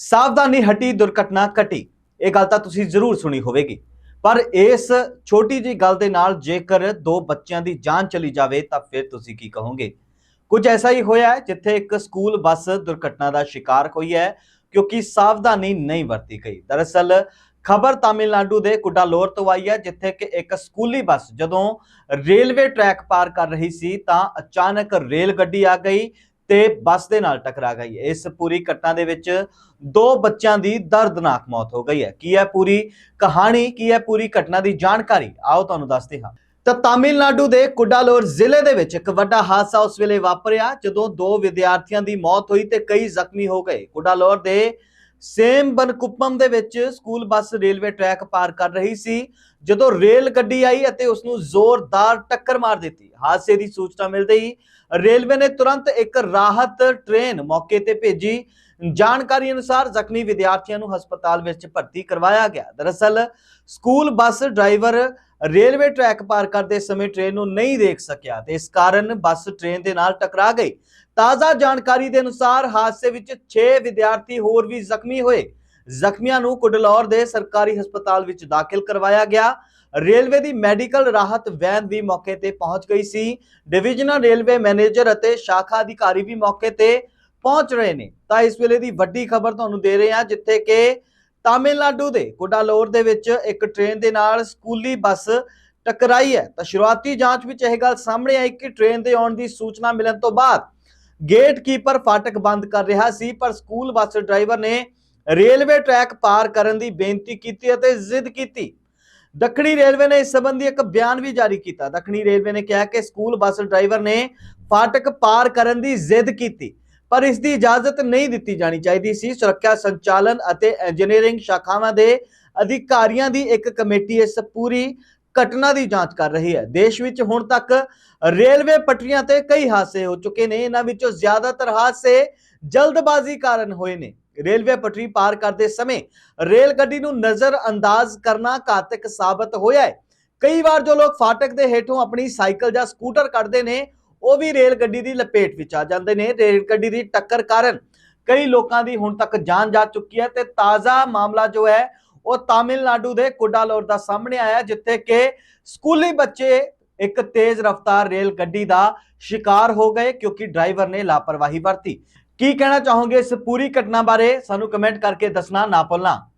ਸਾਵਧਾਨੀ ਹਟੀ ਦੁਰਘਟਨਾ ਘਟੀ। ਇਹ ਗੱਲ ਤਾਂ ਤੁਸੀਂ ਜ਼ਰੂਰ ਸੁਣੀ ਹੋਵੇਗੀ। ਪਰ ਇਸ ਛੋਟੀ ਜੀ ਗੱਲ ਦੇ ਨਾਲ ਜੇਕਰ ਦੋ ਬੱਚਿਆਂ ਦੀ ਜਾਨ ਚਲੀ ਜਾਵੇ, ਤਾਂ ਫਿਰ ਤੁਸੀਂ ਕੀ ਕਹੋਗੇ? ਕੁਝ ਐਸਾ ਹੀ ਹੋਇਆ ਜਿੱਥੇ ਇੱਕ ਸਕੂਲ ਬੱਸ ਦੁਰਘਟਨਾ ਦਾ ਸ਼ਿਕਾਰ ਹੋਈ ਹੈ, ਕਿਉਂਕਿ ਸਾਵਧਾਨੀ ਨਹੀਂ ਵਰਤੀ ਗਈ। ਦਰਅਸਲ, ਖਬਰ ਤਾਮਿਲਨਾਡੂ ਦੇ ਕੁਡਾਲੋਰ ਤੋਂ ਆਈ ਹੈ, ਜਿੱਥੇ ਕਿ ਇੱਕ ਸਕੂਲੀ ਬੱਸ ਜਦੋਂ ਰੇਲਵੇ ਟਰੈਕ ਪਾਰ ਕਰ ਰਹੀ ਸੀ, ਤਾਂ ਅਚਾਨਕ ਰੇਲ ਗੱਡੀ ਆ ਗਈ ਤੇ ਬੱਸ ਦੇ ਨਾਲ ਟਕਰਾ ਗਈ। ਇਸ ਪੂਰੀ ਘਟਨਾ ਦੇ ਵਿੱਚ ਦੋ ਬੱਚਿਆਂ ਦੀ ਦਰਦਨਾਕ ਮੌਤ ਹੋ ਗਈ ਹੈ। ਕੀ ਹੈ ਪੂਰੀ ਕਹਾਣੀ, ਕੀ ਹੈ ਪੂਰੀ ਘਟਨਾ ਦੀ ਜਾਣਕਾਰੀ? ਆਓ ਤੁਹਾਨੂੰ ਦੱਸਦੇ ਹਾਂ। ਤਾਂ ਤਾਮਿਲਨਾਡੂ ਦੇ ਕੁਡਾਲੋਰ ਜ਼ਿਲ੍ਹੇ ਦੇ ਵਿੱਚ ਇੱਕ ਵੱਡਾ ਹਾਦਸਾ ਉਸ ਵੇਲੇ ਵਾਪਰਿਆ, ਜਦੋਂ ਦੋ ਵਿਦਿਆਰਥੀਆਂ ਦੀ ਮੌਤ ਹੋਈ ਤੇ ਕਈ ਜ਼ਖਮੀ ਹੋ ਗਏ। ਕੁਡਾਲੋਰ ਦੇ ਸੇਮ ਬਨਕੁੱਪਮ ਦੇ ਵਿੱਚ ਸਕੂਲ ਬੱਸ ਰੇਲਵੇ ਟਰੈਕ ਪਾਰ ਕਰ ਰਹੀ ਸੀ, ਜਦੋਂ ਰੇਲ ਗੱਡੀ ਆਈ ਅਤੇ ਉਸ ਨੂੰ ਜ਼ੋਰਦਾਰ ਟੱਕਰ ਮਾਰ ਦਿੱਤੀ। ਹਾਦਸੇ ਦੀ ਸੂਚਨਾ ਮਿਲਦੇ ਹੀ ਰੇਲਵੇ ਨੇ ਤੁਰੰਤ ਇੱਕ ਰਾਹਤ ਟ੍ਰੇਨ ਮੌਕੇ ਤੇ ਭੇਜੀ। ਜਾਣਕਾਰੀ ਅਨੁਸਾਰ ਜ਼ਖਮੀ ਵਿਦਿਆਰਥੀਆਂ ਨੂੰ ਹਸਪਤਾਲ ਵਿੱਚ ਭਰਤੀ ਕਰਵਾਇਆ ਗਿਆ। ਦਰਅਸਲ, school bus driver railway track ਪਾਰ ਕਰਦੇ ਸਮੇਂ ਟ੍ਰੇਨ ਨੂੰ ਨਹੀਂ ਦੇਖ ਸਕਿਆ ਤੇ ਇਸ ਕਾਰਨ ਬੱਸ ਟ੍ਰੇਨ ਦੇ ਨਾਲ ਟਕਰਾ ਗਈ। ਤਾਜ਼ਾ ਜਾਣਕਾਰੀ ਦੇ ਅਨੁਸਾਰ ਹਾਦਸੇ ਵਿੱਚ 6 ਵਿਦਿਆਰਥੀ ਹੋਰ ਵੀ ਜ਼ਖਮੀ ਹੋਏ। ਜ਼ਖਮੀਆਂ ਨੂੰ ਕੁਡਲੌਰ ਦੇ ਸਰਕਾਰੀ ਹਸਪਤਾਲ ਵਿੱਚ ਦਾਖਲ ਕਰਵਾਇਆ ਗਿਆ। ਰੇਲਵੇ ਦੀ ਮੈਡੀਕਲ ਰਾਹਤ ਵੈਨ ਵੀ ਮੌਕੇ ਤੇ ਪਹੁੰਚ ਗਈ ਸੀ। ਡਿਵੀਜ਼ਨਲ ਰੇਲਵੇ ਮੈਨੇਜਰ ਅਤੇ ਸ਼ਾਖਾ ਅਧਿਕਾਰੀ ਵੀ ਮੌਕੇ ਤੇ ਪਹੁੰਚ ਰਹੇ ਨੇ। ਤਾਂ ਇਸ ਵੇਲੇ ਦੀ ਵੱਡੀ ਖਬਰ ਤੁਹਾਨੂੰ ਦੇ ਰਹੇ ਹਾਂ ਜਿੱਥੇ ਕਿ ਤਾਮਿਲਨਾਡੂ ਦੇ ਕੋਡਾਲੋਰ ਦੇ ਵਿੱਚ ਇੱਕ ਟ੍ਰੇਨ ਦੇ ਨਾਲ ਸਕੂਲੀ ਬੱਸ ਟਕਰਾਈ ਹੈ। ਤਾਂ ਸ਼ੁਰੂਆਤੀ ਜਾਂਚ ਵਿੱਚ ਇਹ ਗੱਲ ਸਾਹਮਣੇ ਆਈ ਕਿ ਟ੍ਰੇਨ ਦੇ ਆਉਣ ਦੀ ਸੂਚਨਾ ਮਿਲਣ ਤੋਂ ਬਾਅਦ ਗੇਟ ਫਾਟਕ ਬੰਦ ਕਰ ਰਿਹਾ ਸੀ, ਪਰ ਸਕੂਲ ਬੱਸ ਡਰਾਈਵਰ ਨੇ ਰੇਲਵੇ ਟਰੈਕ ਪਾਰ ਕਰਨ ਦੀ ਬੇਨਤੀ ਕੀਤੀ ਅਤੇ ਜ਼ਿੱਦ ਕੀਤੀ। ਦੱਖਣੀ ਰੇਲਵੇ ਨੇ ਇਸ ਸੰਬੰਧੀ ਇੱਕ ਬਿਆਨ ਵੀ ਜਾਰੀ ਕੀਤਾ। ਦੱਖਣੀ ਰੇਲਵੇ ਨੇ ਕਿਹਾ ਕਿ ਸਕੂਲ ਬੱਸ ਡਰਾਈਵਰ ਨੇ ਫਾਟਕ ਪਾਰ ਕਰਨ ਦੀ ਜ਼ਿੱਦ ਕੀਤੀ। ਪਰ ਇਸ ਦੀ ਇਜਾਜ਼ਤ ਨਹੀਂ ਦਿੱਤੀ ਜਾਣੀ ਚਾਹੀਦੀ ਸੀ। ਸੁਰੱਖਿਆ ਸੰਚਾਲਨ ਅਤੇ ਇੰਜੀਨੀਅਰਿੰਗ ਸ਼ਾਖਾਵਾਂ ਦੇ ਅਧਿਕਾਰੀਆਂ ਦੀ ਇੱਕ ਕਮੇਟੀ ਇਸ ਪੂਰੀ ਘਟਨਾ ਦੀ ਜਾਂਚ ਕਰ ਰਹੀ ਹੈ। ਦੇਸ਼ ਵਿੱਚ ਹੁਣ ਤੱਕ ਰੇਲਵੇ ਪਟਰੀਆਂ ਤੇ ਕਈ ਹਾਦਸੇ ਹੋ ਚੁੱਕੇ ਨੇ। ਇਹਨਾਂ ਵਿੱਚੋਂ ਜ਼ਿਆਦਾਤਰ ਹਾਦਸੇ ਜਲਦਬਾਜ਼ੀ ਕਾਰਨ ਹੋਏ ਨੇ। ਰੇਲਵੇ ਪਟਰੀ ਪਾਰ ਕਰਦੇ ਸਮੇਂ ਰੇਲ ਗੱਡੀ ਨੂੰ ਨਜ਼ਰ ਅੰਦਾਜ਼ ਕਰਨਾ ਘਾਤਕ ਸਾਬਤ ਹੋਇਆ ਹੈ। ਕਈ ਵਾਰ ਜੋ ਲੋਕ ਫਾਟਕ ਦੇ ਹੇਠੋਂ ਆਪਣੀ ਸਾਈਕਲ ਜਾਂ ਸਕੂਟਰ ਕੱਢਦੇ ਨੇ ਉਹ ਵੀ ਰੇਲ ਗੱਡੀ ਦੀ ਲਪੇਟ ਵਿੱਚ ਆ ਜਾਂਦੇ ਨੇ। ਰੇਲ ਗੱਡੀ ਦੀ ਟੱਕਰ ਕਾਰਨ ਕਈ ਲੋਕਾਂ ਦੀ ਹੁਣ ਤੱਕ ਜਾਨ ਜਾ ਚੁੱਕੀ ਹੈ ਤੇ ਤਾਜ਼ਾ ਮਾਮਲਾ ਜੋ ਹੈ, ਉਹ ਤਾਮਿਲਨਾਡੂ ਦੇ ਕੁਡਾਲੋਰ ਦਾ ਸਾਹਮਣੇ ਆਇਆ ਜਿੱਥੇ ਕਿ ਸਕੂਲੀ ਬੱਚੇ ਇੱਕ ਤੇਜ਼ ਰਫ਼ਤਾਰ ਰੇਲ ਗੱਡੀ ਦਾ ਸ਼ਿਕਾਰ ਹੋ ਗਏ ਕਿਉਂਕਿ ਡਰਾਈਵਰ ਨੇ ਲਾਪਰਵਾਹੀ ਵਰਤੀ। ਕੀ ਕਹਿਣਾ ਚਾਹੋਗੇ ਇਸ ਪੂਰੀ ਘਟਨਾ ਬਾਰੇ? ਸਾਨੂੰ ਕਮੈਂਟ ਕਰਕੇ ਦੱਸਣਾ ਨਾ ਭੁੱਲਣਾ।